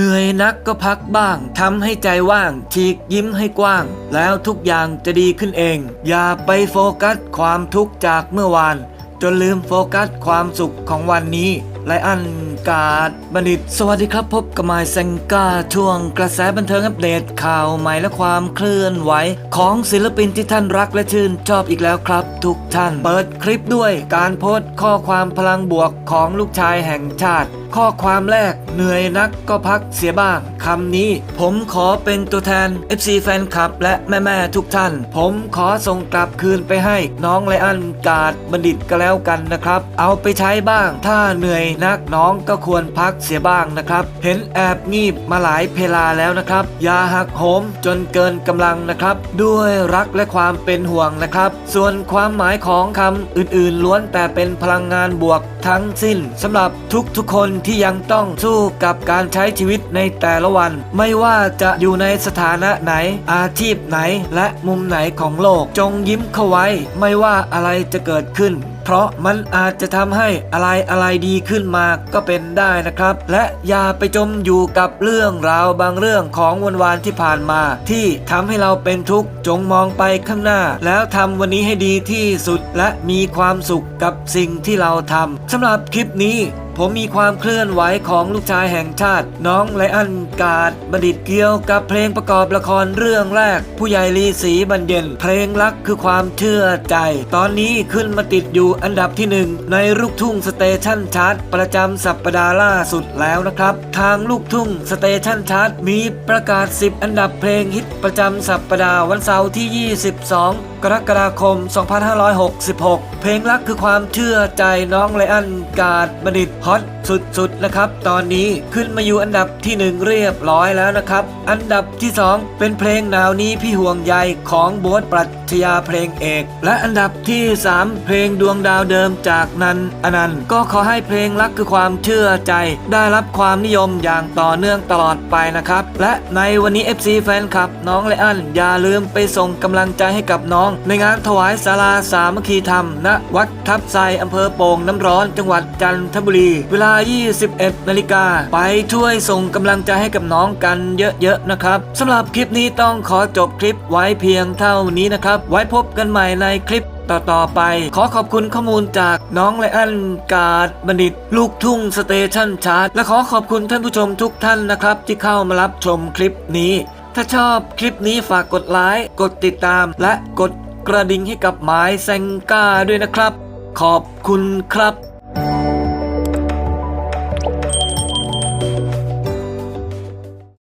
เหนื่อยนักก็พักบ้าง ทำให้ใจว่าง ฉีกยิ้มให้กว้าง แล้วทุกอย่างจะดีขึ้นเอง อย่าไปโฟกัสความทุกข์จากเมื่อวาน จนลืมโฟกัสความสุขของวันนี้ไลอันกาดบัณฑิต สวัสดีครับพบกับมายเซงกาช่วงกระแสบันเทิงอัปเดตข่าวใหม่และความเคลื่อนไหว ของศิลปินที่ท่านรักและชื่นชอบอีกแล้วครับ ทุกท่าน เปิดคลิปด้วยการโพสต์ข้อความพลังบวกของลูกชายแห่งชาติข้อความแรก เหนื่อยนักก็พักเสียบ้างคำนี้ ผมขอเป็นตัวแทน FC แฟนคลับและแม่ ๆ ทุกท่าน ผมขอส่งกลับคืนไปให้น้องไลอันกาดบัณฑิตก็แล้วกันนะครับ เอาไปใช้บ้าง ถ้าเหนื่อยนักน้องก็ควรพักเสียบ้างนะครับ เห็นแอบงีบมาหลายเพลาแล้วนะครับ อย่าหักโหมจนเกินกำลังนะครับ ด้วยรักและความเป็นห่วงนะครับ ส่วนความหมายของคำอื่นๆ ล้วนแต่เป็นพลังงานบวกทั้งสิ้นสำหรับทุกๆคนที่ยังต้องสู้กับการใช้ชีวิตในแต่ละวัน ไม่ว่าจะอยู่ในสถานะไหน อาชีพไหน และมุมไหนของโลก จงยิ้มเข้าไว้ ไม่ว่าอะไรจะเกิดขึ้นเพราะมันอาจจะทำให้อะไรอะไรดีขึ้นมาก็เป็นได้นะครับ และอย่าไปจมอยู่กับเรื่องราวบางเรื่องของวันวานที่ผ่านมา ที่ทำให้เราเป็นทุกข์จงมองไปข้างหน้า แล้วทำวันนี้ให้ดีที่สุดและมีความสุขกับสิ่งที่เราทำสำหรับคลิปนี้ ผมมีความเคลื่อนไหวของลูกชายแห่งชาติ น้องไลอันกาดบัณฑิตเกี่ยวกับเพลงประกอบละครเรื่องแรก ผู้ใหญ่ลีสีบรรเย็น เพลงรักคือความเชื่อใจ ตอนนี้ขึ้นมาติดอยู่อันดับที่หนึ่งในลูกทุ่งสเตชันชาร์ตประจำสัปดาห์ล่าสุดแล้วนะครับ ทางลูกทุ่งสเตชันชาร์ตมีประกาศ 10 อันดับเพลงฮิตประจำสัปดาห์วันเสาร์ที่ 22กรกฎาคม 2566 เพลงรักคือความเชื่อใจน้องไลอันกาดบัณฑิตฮอต สุดๆนะครับ ตอนนี้ขึ้นมาอยู่อันดับที่หนึ่งเรียบร้อยแล้วนะครับ อันดับที่ 2 เป็นเพลงหนาวนี้พี่ห่วงใยของโบ๊ทปรัชญาเพลงเอก และอันดับที่ 3 เพลงดวงดาวเดิมจากนันอนันต์ก็ขอให้เพลงรักคือความเชื่อใจ ได้รับความนิยมอย่างต่อเนื่องตลอดไปนะครับ และในวันนี้ FC แฟนคลับน้องไลอันอย่าลืมไปส่งกำลังใจให้กับน้อง ในงานถวายสาราสามัคคีธรรมณวัดทับไซอำเภอโป่งน้ำร้อนจังหวัดจันทบุรี เวลา21นาฬิกาไปช่วยส่งกำลังใจให้กับน้องกันเยอะๆนะครับสำหรับคลิปนี้ต้องขอจบคลิปไว้เพียงเท่านี้นะครับ ไว้พบกันใหม่ในคลิปต่อ ๆ ไป ขอขอบคุณข้อมูลจากน้องไลอันกาดบัณฑิต ลูกทุ่งสเตชันชาร์ตและขอขอบคุณท่านผู้ชมทุกท่านนะครับ ที่เข้ามารับชมคลิปนี้ ถ้าชอบคลิปนี้ฝากกดไลค์กดติดตาม และกดกระดิ่งให้กับหมายแซงก้าด้วยนะครับ ขอบคุณครับ